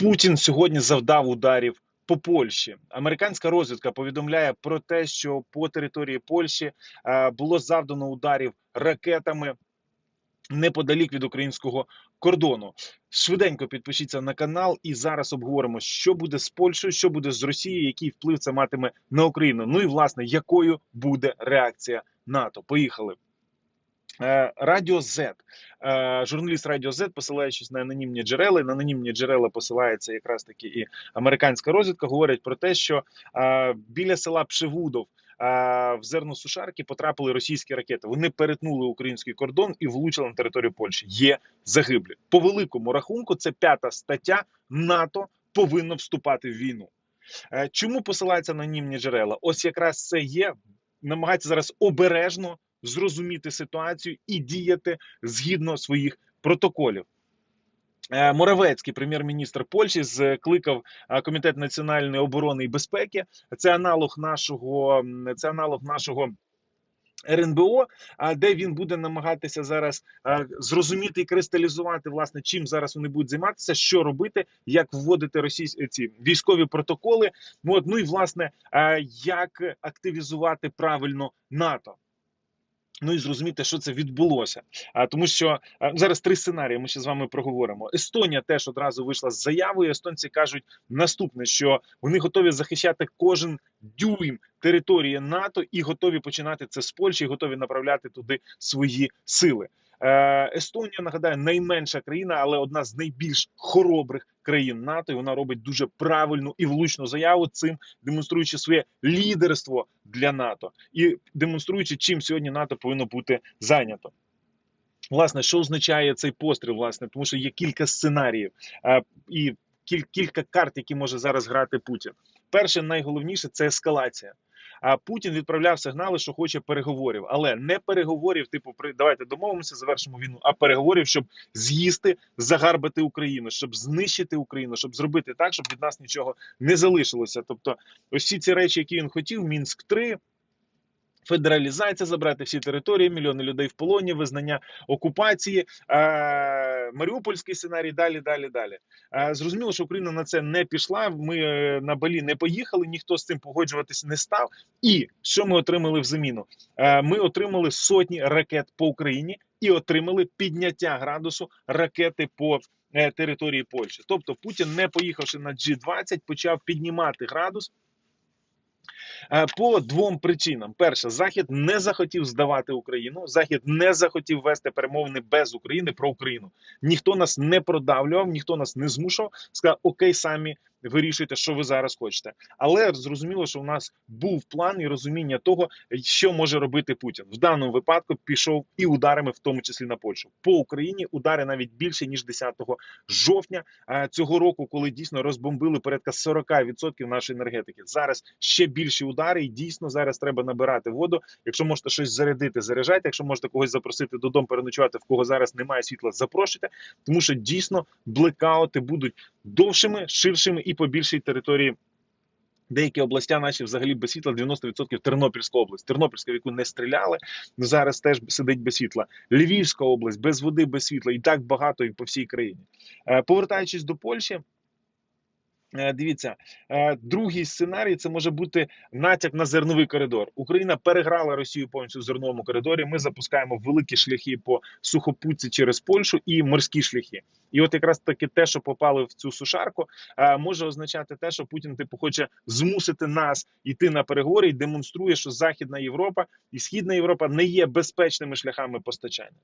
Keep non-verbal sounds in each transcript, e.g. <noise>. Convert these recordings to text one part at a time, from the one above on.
Путін сьогодні завдав ударів по Польщі. Американська розвідка повідомляє про те, що по території Польщі е, було завдано ударів ракетами неподалік від українського кордону. Швиденько підпишіться на канал, і зараз обговоримо, що буде з Польщею, що буде з Росією, який вплив це матиме на Україну. Ну і власне якою буде реакція НАТО. Поїхали. Е, Радіо Z. Е, журналіст Радіо Z, посилаючись на анонімні джерела, на анонімні джерела посилається якраз таки і американська розвідка. Говорять про те, що е, біля села Пшевудов в зерносушарки потрапили російські ракети. Вони перетнули український кордон і влучили на територію Польщі. Є загиблі по великому рахунку. Це п'ята стаття НАТО повинно вступати в війну. Чому посилаються анонімні джерела? Ось якраз це є. Намагається зараз обережно зрозуміти ситуацію і діяти згідно своїх протоколів. Е, Моравецький, прем'єр-міністр Польщі, скликав е, комітет національної оборони і безпеки. Це аналог нашого це аналог нашого. РНБО, де він буде намагатися зараз е, зрозуміти і кристалізувати, власне, чим зараз вони будуть займатися, що робити, як вводити російські ці військові протоколи. Ну, от, ну і власне, як активізувати правильно НАТО. Ну і зрозуміти, що це відбулося. А тому, що зараз три сценарії. Ми ще з вами проговоримо. Естонія теж одразу вийшла з заявою. Естонці кажуть наступне: що вони готові захищати кожен дюйм території НАТО і готові починати це з Польщі, і готові направляти туди свої сили. Е, Естонія нагадаю найменша країна, але одна з найбільш хоробрих країн НАТО. і Вона робить дуже правильну і влучну заяву, цим демонструючи своє лідерство для НАТО і демонструючи, чим сьогодні НАТО повинно бути зайнято. Власне, що означає цей постріл? Власне, тому що є кілька сценаріїв е, і кілька карт, які може зараз грати Путін. Перше, найголовніше це ескалація. А Путін відправляв сигнали, що хоче переговорів, але не переговорів, типу, давайте домовимося, завершимо війну, а переговорів, щоб з'їсти, загарбати Україну, щоб знищити Україну, щоб зробити так, щоб від нас нічого не залишилося. Тобто, ось всі ці речі, які він хотів, мінськ 3 Федералізація забрати всі території, мільйони людей в полоні, визнання окупації, Маріупольський сценарій. Далі, далі, далі. Зрозуміло, що Україна на це не пішла. Ми е, на Балі не поїхали, ніхто з цим погоджуватись не став. І що ми отримали в заміну? Ми отримали сотні ракет по Україні і отримали підняття градусу ракети по. Е, території Польщі, тобто Путін, не поїхавши на G20, почав піднімати градус по двом причинам: перше, захід не захотів здавати Україну. Захід не захотів вести перемовини без України про Україну. Ніхто нас не продавлював, ніхто нас не змушував. Сказав, окей, самі вирішуйте, що ви зараз хочете. Але зрозуміло, що у нас був план і розуміння того, що може робити Путін в даному випадку. Пішов і ударами, в тому числі на Польщу по Україні. Удари навіть більше ніж 10 жовтня цього року, коли дійсно розбомбили порядка 40% нашої енергетики. Зараз ще більші удари, і дійсно зараз треба набирати воду. Якщо можете щось зарядити, заряджайте. Якщо можете когось запросити додому, переночувати в кого зараз немає світла, запрошуйте, тому що дійсно блекаути будуть довшими, ширшими і по більшій території. Деякі областя наші взагалі без світла 90% Тернопільська область. Тернопільська, в яку не стріляли, зараз теж сидить без світла. Львівська область без води, без світла, і так багато і по всій країні. Е, повертаючись до Польщі. Е, дивіться, е, другий сценарій це може бути натяк на зерновий коридор. Україна переграла Росію повністю в зерновому коридорі. Ми запускаємо великі шляхи по сухопутці через Польщу і морські шляхи. І от якраз таки те, що попали в цю сушарку, е, може означати те, що Путін типу хоче змусити нас йти на переговори і демонструє, що Західна Європа і Східна Європа не є безпечними шляхами постачання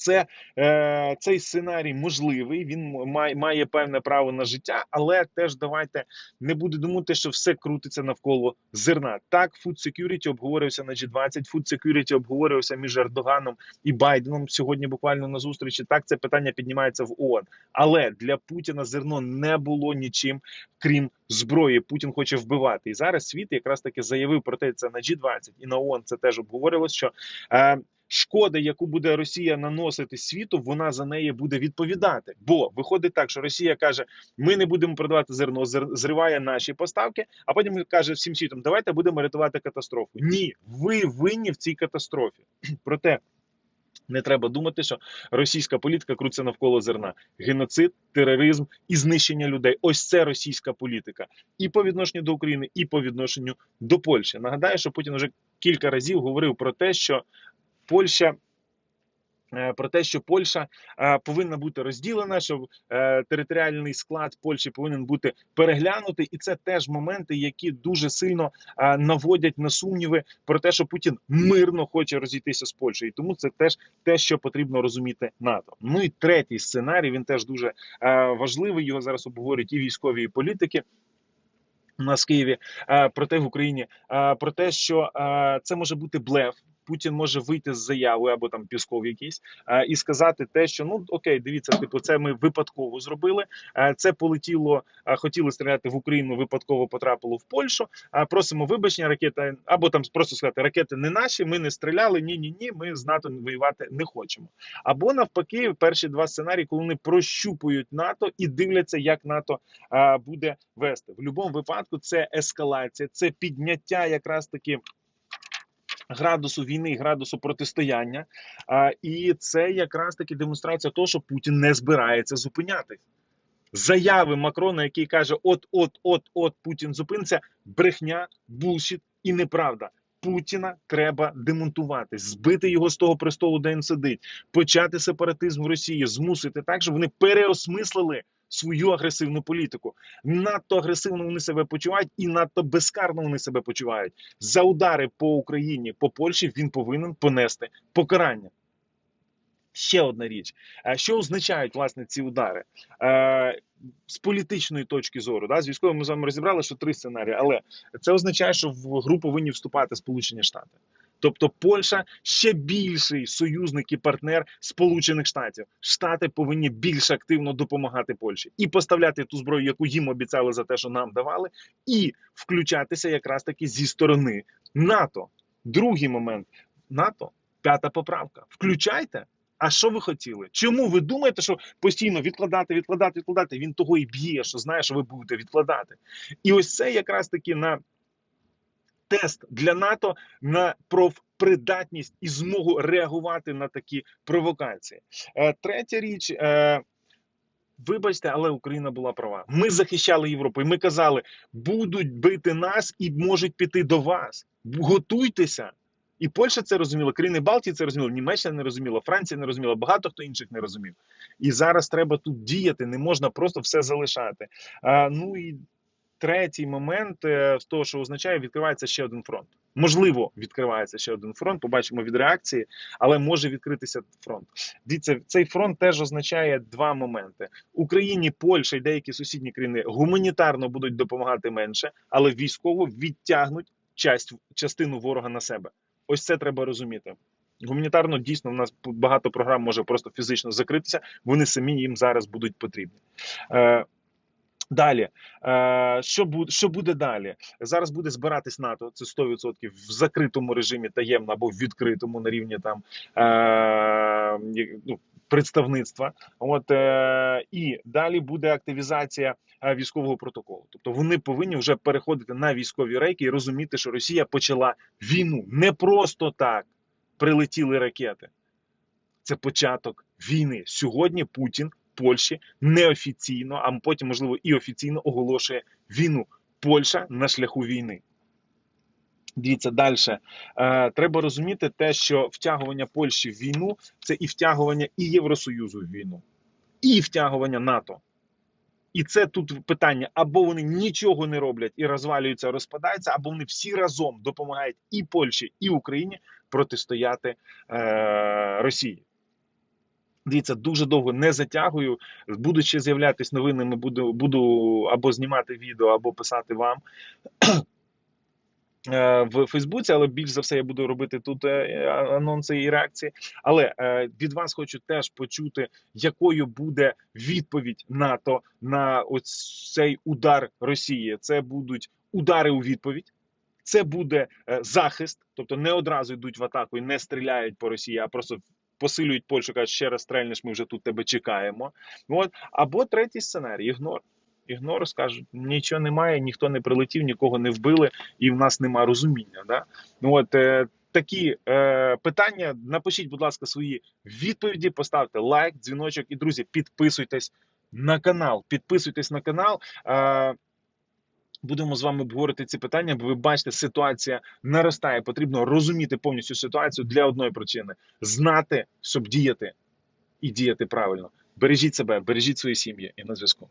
це е, цей сценарій можливий. Він має має певне право на життя, але теж давайте не буде думати, що все крутиться навколо зерна. Так, Food Security обговорювався на G20, Food Security обговорювався між Ердоганом і Байденом сьогодні. Буквально на зустрічі. Так, це питання піднімається в ООН. Але для Путіна зерно не було нічим, крім зброї. Путін хоче вбивати. І зараз світ якраз таки заявив про те, це на G20 і на ООН це теж обговорювалося, що. Е, шкода, яку буде Росія наносити світу, вона за неї буде відповідати. Бо виходить так, що Росія каже: ми не будемо продавати зерно, зриває наші поставки. А потім каже всім світом: давайте будемо рятувати катастрофу. Ні, ви винні в цій катастрофі. <clears throat> Проте Не треба думати, що російська політика крутиться навколо зерна. Геноцид, тероризм і знищення людей. Ось це російська політика. І по відношенню до України, і по відношенню до Польщі. Нагадаю, що Путін вже кілька разів говорив про те, що Польща. е, Про те, що Польща е, повинна бути розділена, що е, територіальний склад Польщі повинен бути переглянутий, і це теж моменти, які дуже сильно наводять на сумніви про те, що Путін мирно хоче розійтися з Польщею. І тому це теж те, що потрібно розуміти НАТО. Ну і третій сценарій він теж дуже важливий. Його зараз обговорюють і військові і політики. У нас в Києві про те в Україні про те, що це може бути блеф. Путін може вийти з заявою або там Пісков якийсь е, і сказати те, що ну окей, дивіться, типу, це ми випадково зробили. Е, це полетіло, е, хотіли стріляти в Україну, випадково потрапило в Польщу. Просимо вибачення, ракета або там просто сказати, ракети не наші, ми не стріляли. Ні, ні, ні. Ми з НАТО воювати не хочемо. Або навпаки, перші два сценарії, коли вони прощупують НАТО і дивляться, як НАТО буде вести в будь-якому випадку. Це ескалація, це підняття якраз таки. Градусу війни, градусу протистояння, а, і це якраз таки демонстрація того, що Путін не збирається зупинятись. Заяви Макрона, який каже: от, от, от, от Путін зупиниться, брехня, булшіт і неправда. Путіна треба демонтувати, збити його з того престолу, де він сидить, почати сепаратизм в Росії, змусити так, щоб вони переосмислили свою агресивну політику. Надто агресивно вони себе почувають і надто безкарно вони себе почувають. За удари по Україні, по Польщі він повинен понести покарання. Ще одна річ, Е, що означають власне ці удари Е, з політичної точки зору, да, з військовим ми з вами розібрали, що три сценарії, але це означає, що в гру повинні вступати Сполучені Штати. Тобто Польща ще більший союзник і партнер Сполучених Штатів. Штати повинні більш активно допомагати Польщі і поставляти ту зброю, яку їм обіцяли за те, що нам давали, і включатися якраз таки зі сторони НАТО. Другий момент НАТО, п'ята поправка. Включайте. А що ви хотіли? Чому ви думаєте, що постійно відкладати, відкладати, відкладати? Він того і б'є, що знає, що ви будете відкладати. І ось це якраз таки на тест для НАТО на профпридатність і змогу реагувати на такі провокації. Е, третя річ. Е, Вибачте, але Україна була права. Ми захищали Європу, і ми казали, будуть бити нас і можуть піти до вас. Готуйтеся. І Польща це розуміла, країни Балтії це розуміли, Німеччина не розуміла, Франція не розуміла, багато хто інших не розумів. І зараз треба тут діяти, не можна просто все залишати. А, ну і третій момент е, з того, що означає, відкривається ще один фронт. Можливо, відкривається ще один фронт. Побачимо від реакції, але може відкритися фронт. Дивіться, цей фронт теж означає два моменти: Україні, Польща і деякі сусідні країни гуманітарно будуть допомагати менше, але військово відтягнуть часть частину ворога на себе. Ось це треба розуміти. Гуманітарно дійсно в нас багато програм може просто фізично закритися. Вони самі їм зараз будуть потрібні. Далі, е, що буде що буде далі? Зараз буде збиратись НАТО. Це 100% в закритому режимі таємно або в відкритому на рівні там е, ну, представництва. От е, і далі буде активізація військового протоколу. Тобто вони повинні вже переходити на військові рейки і розуміти, що Росія почала війну не просто так прилетіли ракети. Це початок війни. Сьогодні Путін Польщі неофіційно, а потім, можливо, і офіційно оголошує війну. Польща на шляху війни. Дивіться далі. Е, треба розуміти те, що втягування Польщі в війну це і втягування і Євросоюзу в війну, і втягування НАТО. І це тут питання: або вони нічого не роблять і розвалюються, розпадаються, або вони всі разом допомагають і Польщі, і Україні протистояти е, Росії. Дивіться, дуже довго не затягую. Буду ще з'являтися новинами, буду буду або знімати відео, або писати вам <clears throat> е, в Фейсбуці, але більш за все я буду робити тут е, анонси і реакції. Але е, від вас хочу теж почути, якою буде відповідь НАТО на цей удар Росії. Це будуть удари у відповідь. Це буде захист, тобто не одразу йдуть в атаку і не стріляють по Росії, а просто посилюють Польщу, кажуть, ще раз стрельнеш, ми вже тут тебе чекаємо. От або третій сценарій ігнор. Ігнор скажуть, нічого немає, ніхто не прилетів, нікого не вбили, і в нас немає розуміння. Да? От такі е, питання. Напишіть, будь ласка, свої відповіді, поставте лайк, дзвіночок і друзі, підписуйтесь на канал. Підписуйтесь на канал. Е, Будемо з вами обговорити ці питання, бо ви бачите, ситуація наростає. Потрібно розуміти повністю ситуацію для одної причини: знати, щоб діяти і діяти правильно. Бережіть себе, бережіть свої сім'ї і на зв'язку.